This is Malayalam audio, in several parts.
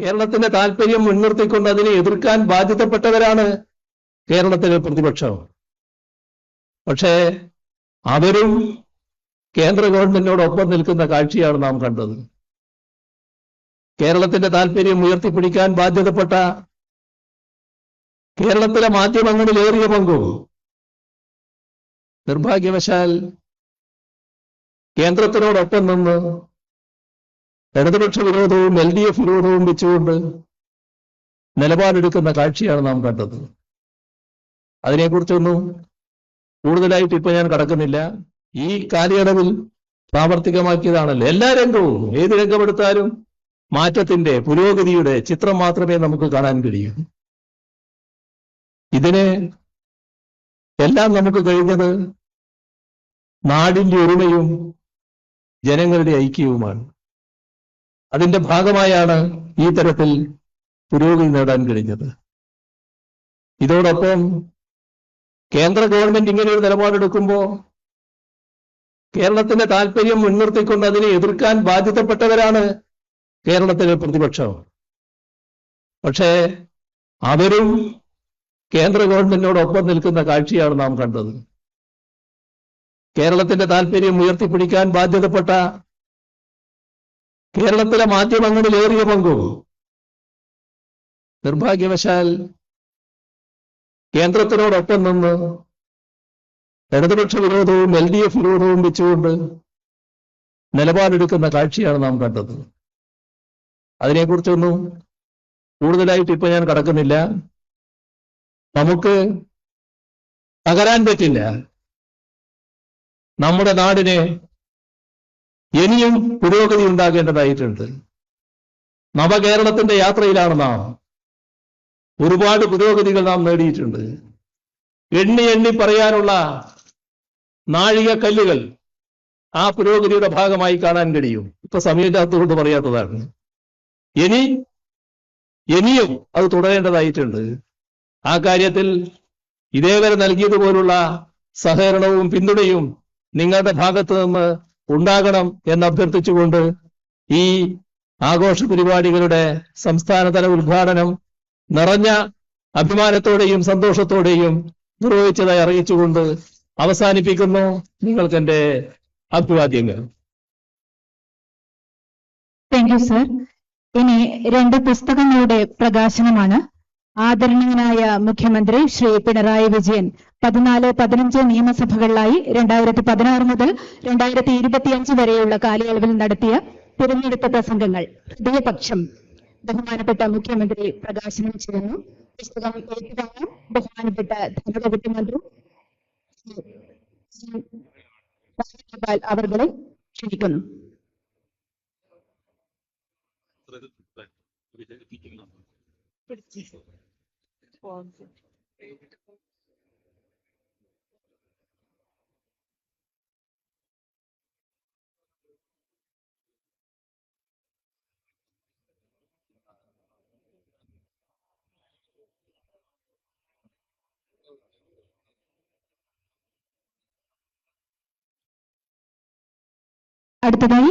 കേരളത്തിന്റെ താല്പര്യം മുൻനിർത്തിക്കൊണ്ട് അതിനെ എതിർക്കാൻ ബാധ്യതപ്പെട്ടവരാണ് കേരളത്തിലെ പ്രതിപക്ഷം. പക്ഷേ അവരും കേന്ദ്ര ഗവൺമെന്റിനോടൊപ്പം നിൽക്കുന്ന കാഴ്ചയാണ് നാം കണ്ടത്. കേരളത്തിന്റെ താല്പര്യം ഉയർത്തിപ്പിടിക്കാൻ ബാധ്യതപ്പെട്ട കേരളത്തിലെ മാധ്യമങ്ങളിൽ ഏറിയ പങ്കും നിർഭാഗ്യവശാൽ കേന്ദ്രത്തിനോടൊപ്പം നിന്ന് ഇടതുപക്ഷ വിരോധവും എൽ ഡി എഫ് വിരോധവും വെച്ചുകൊണ്ട് നിലപാടെടുക്കുന്ന കാഴ്ചയാണ് നാം കണ്ടത്. അതിനെക്കുറിച്ചൊന്നും കൂടുതലായിട്ട് ഇപ്പൊ ഞാൻ കടക്കുന്നില്ല. ഈ കാലയളവിൽ പ്രാവർത്തികമാക്കിയതാണല്ലോ. എല്ലാ രംഗവും ഏത് രംഗമെടുത്താലും മാറ്റത്തിന്റെ പുരോഗതിയുടെ ചിത്രം മാത്രമേ നമുക്ക് കാണാൻ കഴിയൂ. ഇതിനെ എല്ലാം നമുക്ക് കഴിഞ്ഞത് നാടിന്റെ ഒരുമയും ജനങ്ങളുടെ ഐക്യവുമാണ്. അതിന്റെ ഭാഗമായാണ് ഈ തരത്തിൽ പുരോഗതി നേടാൻ കഴിഞ്ഞത്. ഇതോടൊപ്പം കേന്ദ്ര ഗവൺമെന്റ് ഇങ്ങനെ ഒരു നിലപാടെടുക്കുമ്പോ കേരളത്തിന്റെ താല്പര്യം മുൻനിർത്തിക്കൊണ്ട് അതിനെ എതിർക്കാൻ ബാധ്യതപ്പെട്ടവരാണ് കേരളത്തിലെ പ്രതിപക്ഷം. പക്ഷേ അവരും കേന്ദ്ര ഗവൺമെന്റിനോടൊപ്പം നിൽക്കുന്ന കാഴ്ചയാണ് നാം കണ്ടത്. കേരളത്തിന്റെ താല്പര്യം ഉയർത്തിപ്പിടിക്കാൻ ബാധ്യതപ്പെട്ട കേരളത്തിലെ മാധ്യമങ്ങളിൽ ഏറിയ പങ്കും. നിർഭാഗ്യവശാൽ കേന്ദ്രത്തിനോടൊപ്പം നിന്ന് ഇടതുപക്ഷ വിരോധവും എൽ ഡി എഫ് വിരോധവും വെച്ചുകൊണ്ട് നിലപാടെടുക്കുന്ന കാഴ്ചയാണ് നാം കണ്ടത്. അതിനെക്കുറിച്ചൊന്നും കൂടുതലായിട്ട് ഇപ്പൊ ഞാൻ കടക്കുന്നില്ല. നമുക്ക് തകരാൻ പറ്റില്ല. നമ്മുടെ നാടിന് ഇനിയും പുരോഗതി ഉണ്ടാകേണ്ടതായിട്ടുണ്ട്. നവകേരളത്തിന്റെ യാത്രയിലാണ് നാം. ഒരുപാട് പുരോഗതികൾ നാം നേടിയിട്ടുണ്ട്. എണ്ണി എണ്ണി പറയാനുള്ള നാഴിക കല്ലുകൾ ആ പുരോഗതിയുടെ ഭാഗമായി കാണാൻ കഴിയും. ഇപ്പൊ സമയമില്ലാത്തതുകൊണ്ട് പറയാത്തതാണ്. ഇനി ഇനിയും അത് തുടരേണ്ടതായിട്ടുണ്ട്. ആ കാര്യത്തിൽ ഇതേവരെ നൽകിയതുപോലുള്ള സഹകരണവും പിന്തുണയും നിങ്ങളുടെ ഭാഗത്ത് നിന്ന് ഉണ്ടാകണം എന്ന് അഭ്യർത്ഥിച്ചുകൊണ്ട് ഈ ആഘോഷ പരിപാടികളുടെ സംസ്ഥാനതല ഉദ്ഘാടനം നിറഞ്ഞ അഭിമാനത്തോടെയും സന്തോഷത്തോടെയും നിർവഹിച്ചതായി അറിയിച്ചുകൊണ്ട് അവസാനിപ്പിക്കുന്നു നിങ്ങൾക്ക് എന്റെ അഭിവാദ്യങ്ങൾ. താങ്ക് യു സർ ഇനി രണ്ട് പുസ്തകങ്ങളുടെ പ്രകാശനമാണ്. ആദരണീയനായ മുഖ്യമന്ത്രി ശ്രീ പിണറായി വിജയൻ. പതിനാല് പതിനഞ്ച് നിയമസഭകളിലായി രണ്ടായിരത്തി പതിനാറ് മുതൽ രണ്ടായിരത്തി ഇരുപത്തിയഞ്ച് വരെയുള്ള കാലയളവിൽ നടത്തിയ തിരഞ്ഞെടുപ്പ് പ്രസംഗങ്ങൾ. ഹൃദയപക്ഷം ബഹുമാനപ്പെട്ട മുഖ്യമന്ത്രി പ്രകാശനം ചെയ്യുന്നു. പുസ്തകം ഏറ്റുവാങ്ങാൻ ബഹുമാനപ്പെട്ട ധനവകുപ്പ് മന്ത്രി അവരുടെ ക്ഷണിക്കുന്നു. അവർകളെ ക്ഷണിക്കുന്നു അടുത്തതായി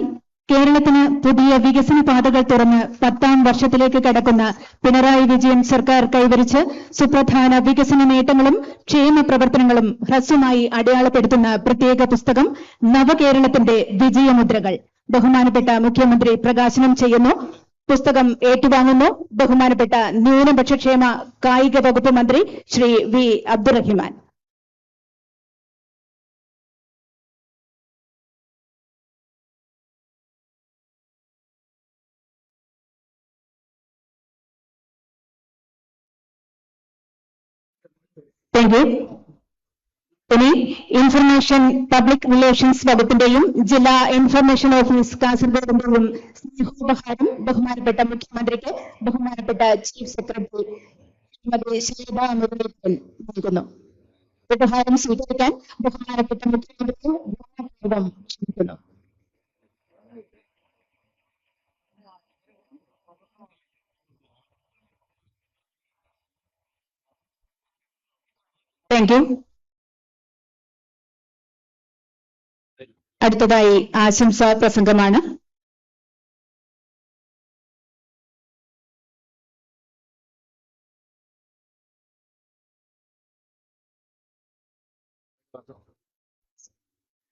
കേരളത്തിന് പുതിയ വികസന പാതകൾ തുറന്ന് പത്താം വർഷത്തിലേക്ക് കടക്കുന്ന പിണറായി വിജയൻ സർക്കാർ കൈവരിച്ച് സുപ്രധാന വികസന നേട്ടങ്ങളും ക്ഷേമ പ്രവർത്തനങ്ങളും ഹ്രസ്വമായി അടയാളപ്പെടുത്തുന്ന പ്രത്യേക പുസ്തകം നവകേരളത്തിന്റെ വിജയമുദ്രകൾ. ബഹുമാനപ്പെട്ട മുഖ്യമന്ത്രി പ്രകാശനം ചെയ്യുന്നു. പുസ്തകം ഏറ്റുവാങ്ങുന്നു. ബഹുമാനപ്പെട്ട ന്യൂനപക്ഷക്ഷേമ കായിക വകുപ്പ് മന്ത്രി Shri V Abdurahiman. Thank you ഇനി ഇൻഫർമേഷൻ പബ്ലിക് റിലേഷൻസ് വകുപ്പിന്റെയും ജില്ലാ ഇൻഫർമേഷൻ ഓഫീസ് കാസർഗോഡിന്റെയും സ്നേഹോപഹാരം ബഹുമാനപ്പെട്ട മുഖ്യമന്ത്രിക്ക് ബഹുമാനപ്പെട്ട ചീഫ് സെക്രട്ടറി ശ്രീമതി ശൈലജ മുരളീധരൻ നൽകുന്നു. ഉപഹാരം സ്വീകരിക്കാൻ ബഹുമാനപ്പെട്ട മുഖ്യമന്ത്രിക്ക് ക്ഷണിക്കുന്നു. Thank you. അടുത്തതായി ആശംസ പ്രസംഗമാണ്.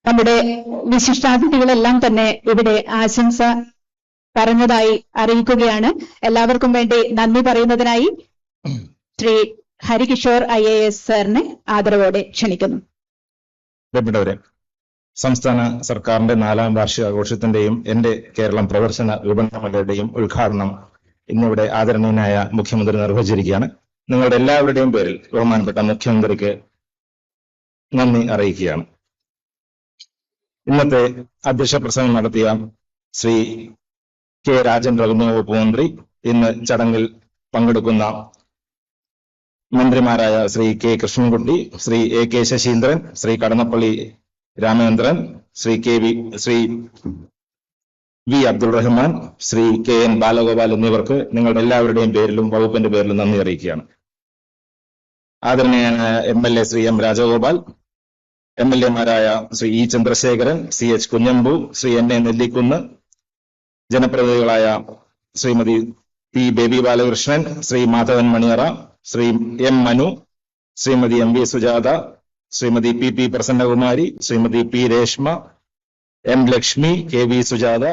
നമ്മുടെ വിശിഷ്ടാതിഥികളെല്ലാം തന്നെ ഇവിടെ ആശംസ പറഞ്ഞതായി അറിയിക്കുകയാണ്. എല്ലാവർക്കും വേണ്ടി നന്ദി പറയുന്നതിനായി Shri Harikishore I A S സാറിനെ ആദരവോടെ ക്ഷണിക്കുന്നു. സംസ്ഥാന സർക്കാരിന്റെ നാലാം വാർഷികാഘോഷത്തിന്റെയും എന്റെ കേരളം പ്രദർശന വിപണനമേളയുടെയും ഉദ്ഘാടനം ഇന്നിവിടെ ആദരണീയനായ മുഖ്യമന്ത്രി നിർവഹിച്ചിരിക്കുകയാണ്. നിങ്ങളുടെ എല്ലാവരുടെയും പേരിൽ ബഹുമാനപ്പെട്ട മുഖ്യമന്ത്രിക്ക് നന്ദി അറിയിക്കുകയാണ്. ഇന്നത്തെ അധ്യക്ഷ പ്രസംഗം നടത്തിയ ശ്രീ കെ രാജൻ റവന്യൂ വകുപ്പ് മന്ത്രി ഇന്ന് ചടങ്ങിൽ പങ്കെടുക്കുന്ന മന്ത്രിമാരായ Shri K Krishnankutty Shri A K Saseendran Shri Kadannappalli Ramachandran Shri K V Shri V Abdul Rahman Shri K N Balagopal എന്നിവർക്ക് നിങ്ങളുടെ എല്ലാവരുടെയും പേരിലും വകുപ്പിന്റെ പേരിലും നന്ദി അറിയിക്കുകയാണ്. ആദരണീയനായ M L A Shri M Rajagopal M L എമാരായ Shri E Chandrasekharan C H Kunhambu Shri N A Nellikkunnu ജനപ്രതിനിധികളായ Shrimati P Baby Balakrishnan Shri Madhavan Maniyara Shri M Manu Shrimati M V Sujatha Shrimati P P Prasannakumari Shrimati P Reshma M Lakshmi K V Sujatha